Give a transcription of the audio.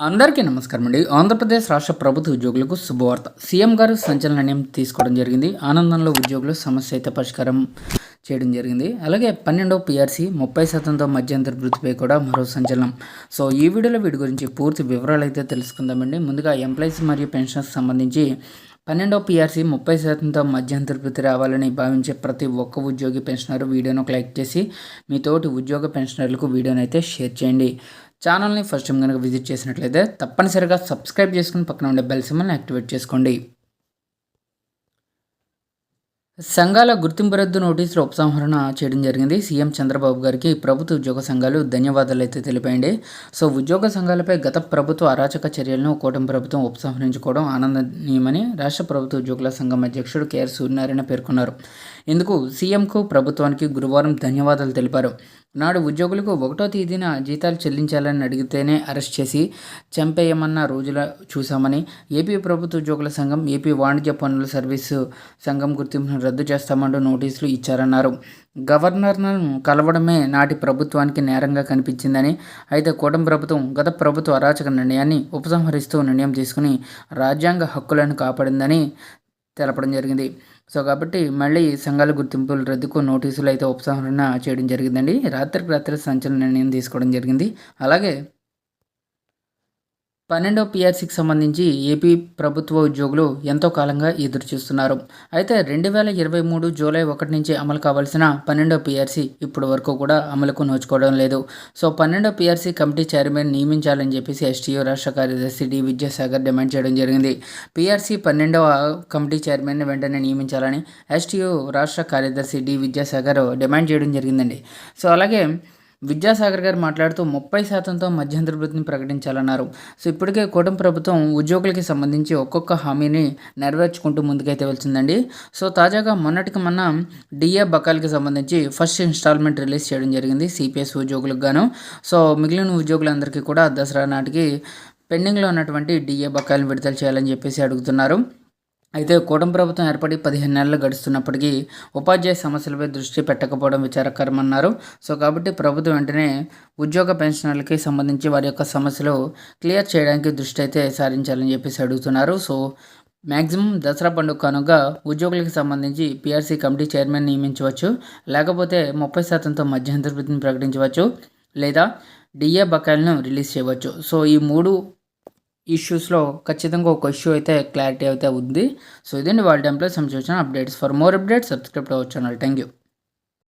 అందరికీ నమస్కారం అండి. ఆంధ్రప్రదేశ్ రాష్ట్ర ప్రభుత్వ ఉద్యోగులకు శుభవార్త. సీఎం గారు సంచలన నిర్ణయం తీసుకోవడం జరిగింది. ఆనందంలో ఉద్యోగులు సమస్య అయితే పరిష్కారం చేయడం జరిగింది. అలాగే పన్నెండవ పిఆర్సీ ముప్పై శాతంతో మధ్యంతర వృద్ధిపై కూడా మరో సంచలనం. సో ఈ వీడియోలో వీటి గురించి పూర్తి వివరాలు అయితే తెలుసుకుందామండి ముందుగా ఎంప్లాయీస్ మరియు పెన్షన్స్ సంబంధించి పన్నెండవ పీఆర్సీ ముప్పై శాతంతో మధ్యంతర వృత్తి రావాలని భావించే ప్రతి ఒక్క ఉద్యోగి పెన్షనర్ వీడియోను క్లిక్ చేసి మీ తోటి ఉద్యోగ పెన్షనర్లకు వీడియోను అయితే షేర్ చేయండి. ఛానల్ని ఫస్ట్ టైం కనుక విజిట్ చేసినట్లయితే తప్పనిసరిగా సబ్స్క్రైబ్ చేసుకుని పక్కన ఉండే బెల్ సింబల్ని యాక్టివేట్ చేసుకోండి. సంఘాల గుర్తింపు రద్దు నోటీసులు ఉపసంహరణ చేయడం జరిగింది. సీఎం చంద్రబాబు గారికి ప్రభుత్వ ఉద్యోగ సంఘాలు ధన్యవాదాలు అయితే తెలిపాయండి. సో ఉద్యోగ సంఘాలపై గత ప్రభుత్వ అరాచక చర్యలను కూటమి ప్రభుత్వం ఉపసంహరించుకోవడం ఆనందనీయమని రాష్ట్ర ప్రభుత్వ ఉద్యోగుల సంఘం అధ్యక్షుడు కేఆర్ సూర్యనారాయణ పేర్కొన్నారు. ఇందుకు సీఎంకు ప్రభుత్వానికి గురువారం ధన్యవాదాలు తెలిపారు. నాడు ఉద్యోగులకు ఒకటో తేదీన జీతాలు చెల్లించాలని అడిగితేనే అరెస్ట్ చేసి చంపేయమన్న రోజుల చూశామని ఏపీ ప్రభుత్వ ఉద్యోగుల సంఘం ఏపీ వాణిజ్య పన్నుల సర్వీసు సంఘం గుర్తింపును రద్దు చేస్తామంటూ నోటీసులు ఇచ్చారన్నారు. గవర్నర్ను కలవడమే నాటి ప్రభుత్వానికి నేరంగా కనిపించిందని అయితే కూటమి ప్రభుత్వం గత ప్రభుత్వ అరాచక నిర్ణయాన్ని ఉపసంహరిస్తూ నిర్ణయం తీసుకుని రాజ్యాంగ హక్కులను కాపాడిందని తెలపడం జరిగింది. సో కాబట్టి మళ్ళీ సంఘాల గుర్తింపుల రద్దుకు నోటీసులు అయితే ఉపసంహరణ చేయడం జరిగిందండి. రాత్రికి రాత్రి సంచలన నిర్ణయం తీసుకోవడం జరిగింది. అలాగే పన్నెండో పిఆర్సీకి సంబంధించి ఏపీ ప్రభుత్వ ఉద్యోగులు ఎంతో కాలంగా ఎదురుచూస్తున్నారు. అయితే రెండు వేల ఇరవై మూడు జూలై ఒకటి నుంచి అమలు కావాల్సిన పన్నెండో పీఆర్సీ ఇప్పటి వరకు కూడా అమలుకు నోచుకోవడం లేదు. సో పన్నెండో పీఆర్సీ కమిటీ చైర్మన్ నియమించాలని చెప్పేసి ఎస్టీయూ రాష్ట్ర కార్యదర్శి డి విద్యాసాగర్ డిమాండ్ చేయడం జరిగింది. పిఆర్సీ పన్నెండవ కమిటీ చైర్మన్ వెంటనే నియమించాలని ఎస్టీయూ రాష్ట్ర కార్యదర్శి డి విద్యాసాగర్ డిమాండ్ చేయడం జరిగిందండి. సో అలాగే విద్యాసాగర్ గారు మాట్లాడుతూ ముప్పై శాతంతో మధ్యంతర వృత్తిని ప్రకటించాలన్నారు. సో ఇప్పటికే కూటమి ప్రభుత్వం ఉద్యోగులకి సంబంధించి ఒక్కొక్క హామీని నెరవేర్చుకుంటూ ముందుకైతే వెళ్తుందండి. సో తాజాగా మొన్నటికి మొన్న డిఏ బకాయిలకి సంబంధించి ఫస్ట్ ఇన్స్టాల్మెంట్ రిలీజ్ చేయడం జరిగింది సిపిఎస్ ఉద్యోగులకు గాను. సో మిగిలిన ఉద్యోగులందరికీ కూడా దసరా నాటికి పెండింగ్లో ఉన్నటువంటి డిఏ బకాయిలను విడుదల చేయాలని చెప్పేసి అడుగుతున్నారు. అయితే కూటమి ప్రభుత్వం ఏర్పడి పదిహేను నెలలు గడుస్తున్నప్పటికీ ఉపాధ్యాయ సమస్యలపై దృష్టి పెట్టకపోవడం విచారకరమన్నారు. సో కాబట్టి ప్రభుత్వం వెంటనే ఉద్యోగ పెన్షనర్లకి సంబంధించి వారి యొక్క సమస్యలు క్లియర్ చేయడానికి దృష్టి అయితే సారించాలని చెప్పేసి అడుగుతున్నారు. సో మ్యాక్సిమం దసరా పండుగ కనుక ఉద్యోగులకు సంబంధించి పిఆర్సీ కమిటీ చైర్మన్ నియమించవచ్చు. లేకపోతే ముప్పై శాతంతో మధ్యంతర ప్రకటించవచ్చు. లేదా డిఏ బకాయిలను రిలీజ్ చేయవచ్చు. సో ఈ మూడు ఇష్యూస్లో ఖచ్చితంగా ఒక ఇష్యూ అయితే క్లారిటీ అయితే ఉంది. సో ఇదండి వాళ్ళ టైంలో సంబంధించిన updates for more updates subscribe అవ్వచ్చు ఛానల్ థ్యాంక్ యూ